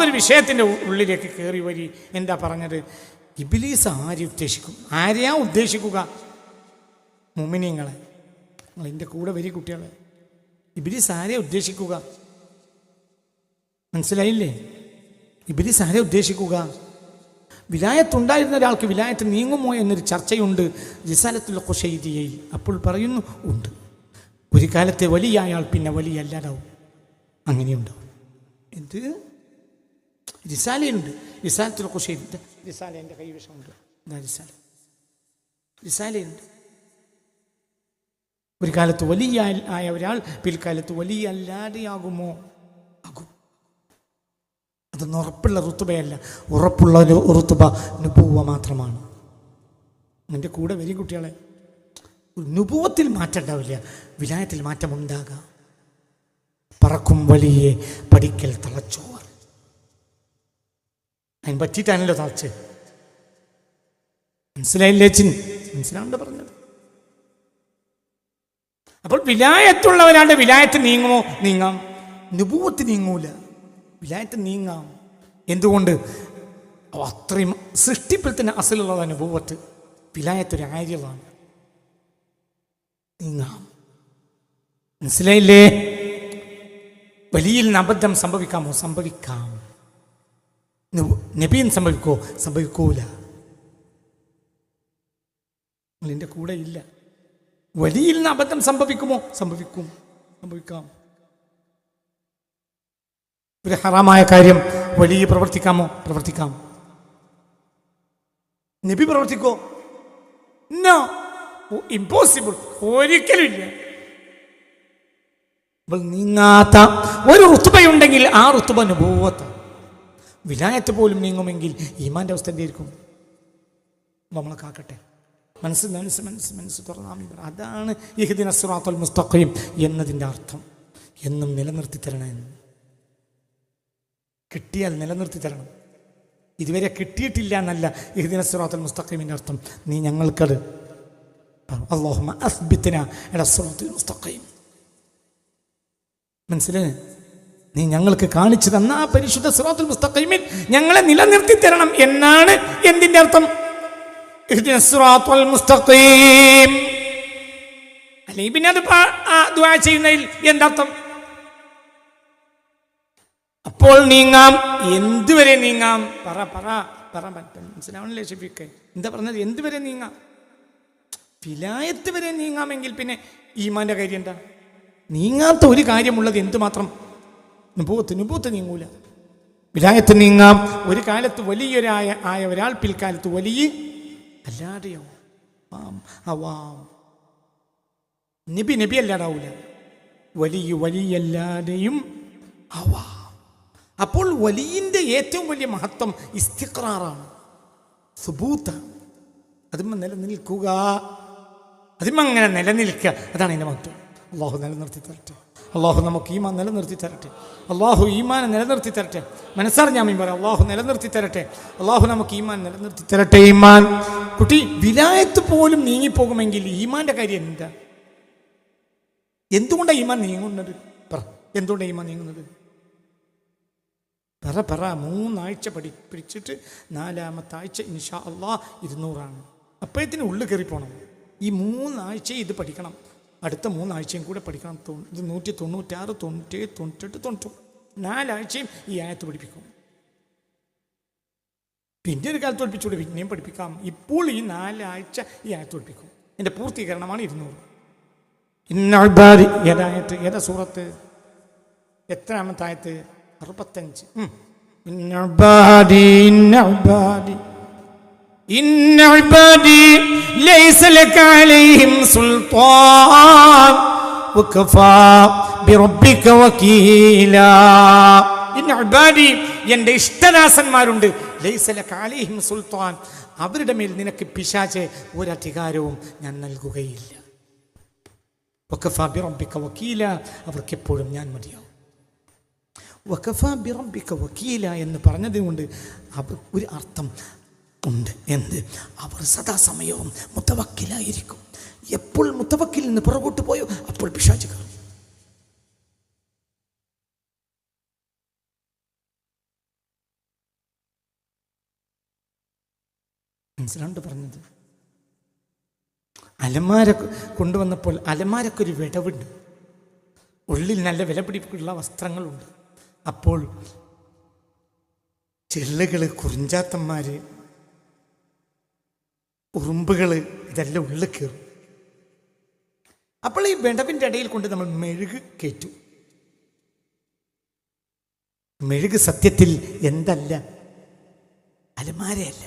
ഒരു വിഷയത്തിന്റെ ഉള്ളിലേക്ക് കയറി വരി. എന്താ പറഞ്ഞത്? ഇബിലീസ് ആര് ഉദ്ദേശിക്കും? ആരെയാ ഉദ്ദേശിക്കുക? മുമിനിങ്ങളെ. നിങ്ങൾ എന്റെ കൂടെ വരി കുട്ടികളെ. ഇബിലീസ് ആരെയാ ഉദ്ദേശിക്കുക? മനസ്സിലായില്ലേ? ഇബിലീസ് ആരെ ഉദ്ദേശിക്കുക? വിലായത്തുണ്ടായിരുന്ന ഒരാൾക്ക് വിലായത്ത് നീങ്ങുമോ എന്നൊരു ചർച്ചയുണ്ട്. റിസാലത്തുൽ ഖുഷൈദിയയിൽ അപ്പോൾ പറയുന്നു ഉണ്ട്. ഒരു കാലത്തെ വലിയ അയാൾ പിന്നെ വലിയ അല്ലാതാവും. അങ്ങനെയുണ്ടാവും. എന്ത്? റിസാലയുണ്ട് റിസാലത്തിൽ ഖുഷൈദി റിസാല എന്റെ കൈവശമുണ്ട് ഇതാ റിസാല റിസാലയുണ്ട് ഒരു കാലത്ത് വലിയ ആയ ഒരാൾ പിൽക്കാലത്ത് വലിയ അല്ലാതെയാകുമോ ആകും അതൊന്നും ഉറപ്പുള്ള ഋത്തുബയല്ല ഉറപ്പുള്ള ഒരു ഋത്തുബ നുപൂവ മാത്രമാണ് എന്റെ കൂടെ വരും കുട്ടികളെ നുപൂവത്തിൽ മാറ്റം ഉണ്ടാവില്ല വിലായത്തിൽ മാറ്റം ഉണ്ടാകാം പറക്കും വലിയ പഠിക്കൽ തളച്ചോവർ അതിന് പറ്റിയിട്ടാണല്ലോ തളച്ച് മനസ്സിലായില്ലേ ചിൻ മനസ്സിലാണ്ട് പറഞ്ഞത്. അപ്പോൾ വിലായത്തുള്ളവരാണ്ട് വിലായത്ത് നീങ്ങുമോ? നീങ്ങാം. നിപൂവത്ത് നീങ്ങൂല. വിലായത്ത് നീങ്ങാം. എന്തുകൊണ്ട്? അത്രയും സൃഷ്ടിപ്പിൽ തന്നെ അസലുള്ളത് അനുഭവത്ത് വിലായത്തൊരു ആര്യമാണ് നീങ്ങാം. മനസ്സിലായില്ലേ? വലിയ അബദ്ധം സംഭവിക്കാമോ? സംഭവിക്കാം. നബീൻ സംഭവിക്കോ? സംഭവിക്കൂല. എന്റെ കൂടെ ഇല്ല. വലിയ അബദ്ധം സംഭവിക്കുമോ? സംഭവിക്കും. സംഭവിക്കാം. ഒരു ഹറാമായ കാര്യം വലിയ പ്രവർത്തിക്കാമോ? പ്രവർത്തിക്കാം. നബി പ്രവർത്തിക്കോ? നോ ഇമ്പോസിബിൾ ഒരിക്കലും ഇല്ല അപ്പോൾ നീങ്ങാത്ത ഒരു റുത്തുബയുണ്ടെങ്കിൽ ആ അനുഭവത്ത വിലായത്ത് പോലും നീങ്ങുമെങ്കിൽ ഈമാന്റെ അവസ്ഥ എന്തായിരിക്കും നമ്മളെ കാക്കട്ടെ. മനസ്സ് മനസ്സ് മനസ്സ് മനസ്സ് തുറന്നാമി അതാണ് ഇഹദിന സുറാത്തുൽ മുസ്തഖയും എന്നതിന്റെ അർത്ഥം. എന്നും നിലനിർത്തി തരണമെന്ന് കിട്ടിയാൽ നിലനിർത്തി തരണം. ഇതുവരെ കിട്ടിയിട്ടില്ല എന്നല്ല ഇഹദിന സുറാത്തുൽ മുസ്തഖീമിന്റെ അർത്ഥം. നീ ഞങ്ങൾക്കത് അള്ളാഹുമ അസ്ബിത്തിന എടാ സിറാത്തുൽ നീ ഞങ്ങൾക്ക് കാണിച്ചു തന്ന ആ പരിശുദ്ധ സിറാത്തുൽ മുസ്തഖീമിൽ ഞങ്ങളെ നിലനിർത്തി തരണം എന്നാണ് എന്തിന്റെ അർത്ഥം? മുസ്തഖീം. അല്ലെങ്കിൽ പിന്നെ അത് ചെയ്യുന്നതിൽ എന്തർത്ഥം അപ്പോൾ നീങ്ങാം. എന്തുവരെ നീങ്ങാം? പറ പറ പറ മനസ്സിലാവണല്ലേ ഷെഫീക്ക് എന്താ പറഞ്ഞത്? എന്തുവരെ നീങ്ങാം? വിലായത്ത് വരെ നീങ്ങാമെങ്കിൽ പിന്നെ ഈമാന്റെ കാര്യം എന്താ? നീങ്ങാത്ത ഒരു കാര്യമുള്ളത് എന്തുമാത്രം? നുപൂത്ത് നുപൂത്ത് നീങ്ങൂല. വിലായത്ത് നീങ്ങാം. ഒരു കാലത്ത് വലിയൊരായ ആയ ഒരാൾ പിൽക്കാലത്ത് വലിയ. അല്ലാതെയോ? ആം, നിബി നബി അല്ലാതാവൂല വലിയ വലിയല്ലാതെയും ആവാം അപ്പോൾ വലിയന്റെ ഏറ്റവും വലിയ മഹത്വം ഇസ്തിഖറാറാണ്. സുബൂത്താണ്. അതിമ നിലനിൽക്കുക. അതിമ അങ്ങനെ നിലനിൽക്കുക. അതാണ് എന്റെ മഹത്വം. അള്ളാഹു നിലനിർത്തി തരട്ടെ. അള്ളാഹു നമുക്ക് ഈമാൻ നിലനിർത്തി തരട്ടെ. അള്ളാഹു ഈമാൻ നിലനിർത്തി തരട്ടെ. മനസ്സറിഞ്ഞാൽ മീൻ പറയാം അള്ളാഹു നിലനിർത്തി തരട്ടെ. അള്ളാഹു നമുക്ക് ഈമാൻ നിലനിർത്തി തരട്ടെ ഈമാൻ. കുട്ടി വിലായത്ത് പോലും നീങ്ങിപ്പോകുമെങ്കിൽ ഈമാന്റെ കാര്യം എന്താ? എന്തുകൊണ്ടാണ് ഈമാൻ നീങ്ങുന്നത്? പറ എന്തുകൊണ്ടാണ് ഈമാൻ നീങ്ങുന്നത്? പറ പറ മൂന്നാഴ്ച പഠിപ്പിച്ചിട്ട് നാലാമത്തെ ആഴ്ച ഇൻഷാ അള്ളാ ഇരുന്നൂറാണ്. അപ്പോഴത്തിന് ഉള്ളു കയറി പോകണം ഈ മൂന്നാഴ്ച ഇത് പഠിക്കണം. അടുത്ത മൂന്നാഴ്ചയും കൂടെ പഠിക്കാൻ തൊ- ഇത് നൂറ്റി തൊണ്ണൂറ്റാറ് തൊണ്ണൂറ്റേഴ് തൊണ്ണൂറ്റെട്ട് തൊണ്ണൂറ്റൊമ്പത്. നാലാഴ്ചയും ഈ ആയത്ത് പഠിപ്പിക്കും. പിന്നെ ഒരു കാലത്ത് പഠിപ്പിച്ചുകൂടെ പിന്നെയും പഠിപ്പിക്കാം. ഇപ്പോൾ ഈ നാലാഴ്ച ഈ ആയത്ത് പഠിപ്പിക്കും. എന്റെ പൂർത്തീകരണമാണ് ഇരുന്നൂറ്. ഇന്നാൾബാദി ഏതായത്ത് ഏതാ സൂറത്ത്? എത്രാമത്തായത് അറുപത്തഞ്ച്. ഇന്നാൾബാദി ഇന്നാൾബാദി إن عبادي ليس لك عليهم سلطان وكفى بربك وكيلا إن عبادي എൻ്റെ ഇഷ്ടദാസന്മാരുണ്ട് ലൈസലക്ക് അലൈഹിം സുൽത്താൻ അവരുടെ മേൽ നിനക്ക് പിശാചെ ഒരധികാരവും ഞാൻ നൽകുകയില്ല വക്കഫാ ബിറബ്ബിക വക്കീല അവർക്ക് എപ്പോഴും ഞാൻ മതിയാവും വക്കഫാ ബിറബ്ബിക വക്കീല എന്ന് പറഞ്ഞതുകൊണ്ട് അവർ ഒരു അർത്ഥം ഉണ്ട് എന്ത് അവർ സദാസമയവും മുത്തവക്കിലായിരിക്കും. എപ്പോൾ മുത്തവക്കിൽ നിന്ന് പുറകോട്ട് പോയോ അപ്പോൾ പിശാചു കാണും. മനസ്സിലാണ്ട് പറഞ്ഞത്? അലമാര കൊണ്ടുവന്നപ്പോൾ അലമാരൊക്കെ ഒരു വിടവുണ്ട്. ഉള്ളിൽ നല്ല വില പിടിപ്പുള്ള വസ്ത്രങ്ങളുണ്ട്. അപ്പോൾ ചെള്ളുകൾ കുറിഞ്ചാത്തന്മാർ ഉറുമ്പുകൾ ഇതെല്ലാം ഉള്ളിൽ കയറും. അപ്പോൾ ഈ വിടവിന്റെ ഇടയിൽ കൊണ്ട് നമ്മൾ മെഴുക് കയറ്റും. മെഴുക് സത്യത്തിൽ എന്തല്ല? അലമാരയല്ല.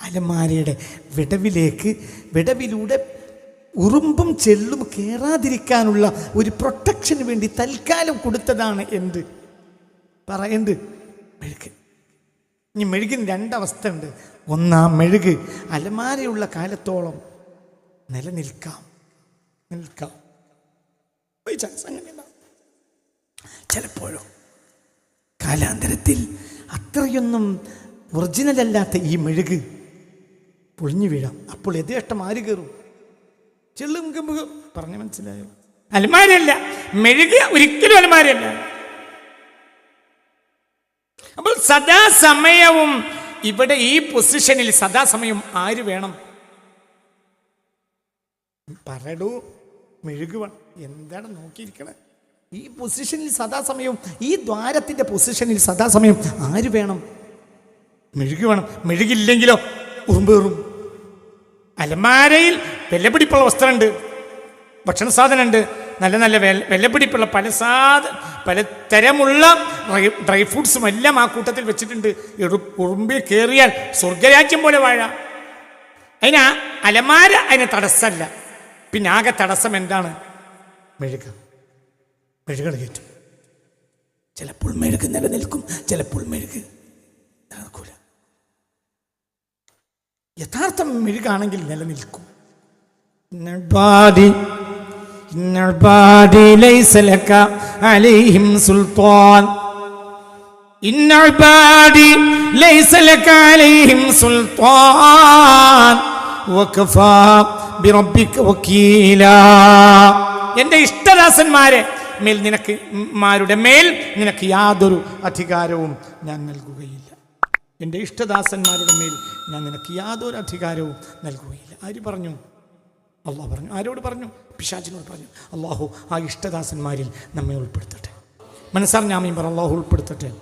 അലമാരയുടെ വിടവിലേക്ക് വിടവിലൂടെ ഉറുമ്പും ചെല്ലും കയറാതിരിക്കാനുള്ള ഒരു പ്രൊട്ടക്ഷന് വേണ്ടി തൽക്കാലം കൊടുത്തതാണ് എന്ത്? പറയണ്ട് മെഴുക് ഇനി മെഴുകിന് രണ്ടവസ്ഥ ഉണ്ട് ഒന്നാം മെഴുക്. അലമാരയുള്ള കാലത്തോളം നിലനിൽക്കാം. നിൽക്കാം. ചാൻസ് അങ്ങനെയല്ല. ചിലപ്പോഴോ കാലാന്തരത്തിൽ അത്രയൊന്നും ഒറിജിനൽ അല്ലാത്ത ഈ മെഴുക് പൊളിഞ്ഞു വീഴാം. അപ്പോൾ യഥേഷ്ടം ആര് കയറും? ചെള്ളും കമ്പ്. പറഞ്ഞു മനസ്സിലായോ? അലമാരല്ല മെഴുക് ഒരിക്കലും അലമാരല്ല അപ്പോൾ സദാസമയവും ഇവിടെ ഈ പൊസിഷനിൽ സദാസമയം ആര് വേണം? പറടു മെഴുകുവൺ എന്താണ് നോക്കിയിരിക്കണേ? ഈ പൊസിഷനിൽ സദാസമയവും ഈ ദ്വാരത്തിന്റെ പൊസിഷനിൽ സദാസമയം ആര് വേണം? മെഴുകുവണം മെഴുകില്ലെങ്കിലോ? ഉറുമ്പേറും അലമാരയിൽ വിലപിടിപ്പുള്ള വസ്ത്രമുണ്ട്. ഭക്ഷണ സാധനമുണ്ട്. നല്ല നല്ല വെ വിലപിടിപ്പുള്ള പല സാധ പല തരമുള്ള ഡ്രൈ ഡ്രൈ ഫ്രൂട്ട്സും എല്ലാം ആ കൂട്ടത്തിൽ വെച്ചിട്ടുണ്ട്. എടു ഉറുമ്പിൽ കയറിയാൽ സ്വർഗരാജ്യം പോലെ വാഴ. അതിന് അലമാര അതിന് തടസ്സമല്ല പിന്നെ ആകെ തടസ്സം എന്താണ്? മെഴുക മെഴുകൾ കയറ്റും. ചിലപ്പോൾ മെഴുക് നിലനിൽക്കും ചിലപ്പോൾ മെഴുക് നിലനിൽക്കൂല യഥാർത്ഥം മെഴുകാണെങ്കിൽ നിലനിൽക്കും. ലക അലൈഹിം സുൽത്താൻ. അലൈഹിം സുൽത്താൻ. എന്റെ ഇഷ്ടദാസന്മാരെ മേൽ നിനക്ക് മാരുടെ മേൽ നിനക്ക് യാതൊരു അധികാരവും ഞാൻ നൽകുകയില്ല. എന്റെ ഇഷ്ടദാസന്മാരുടെ മേൽ ഞാൻ നിനക്ക് യാതൊരു അധികാരവും നൽകുകയില്ല. ആര് പറഞ്ഞു? അള്ളാഹ് പറഞ്ഞു. ആരോട് പറഞ്ഞു? പിശാചിനോട് പറഞ്ഞു. അള്ളാഹു ആ ഇഷ്ടദാസന്മാരിൽ നമ്മെ ഉൾപ്പെടുത്തട്ടെ. മനസ്സറിഞ്ഞാമയും പറ അള്ളാഹു ഉൾപ്പെടുത്തട്ടെ.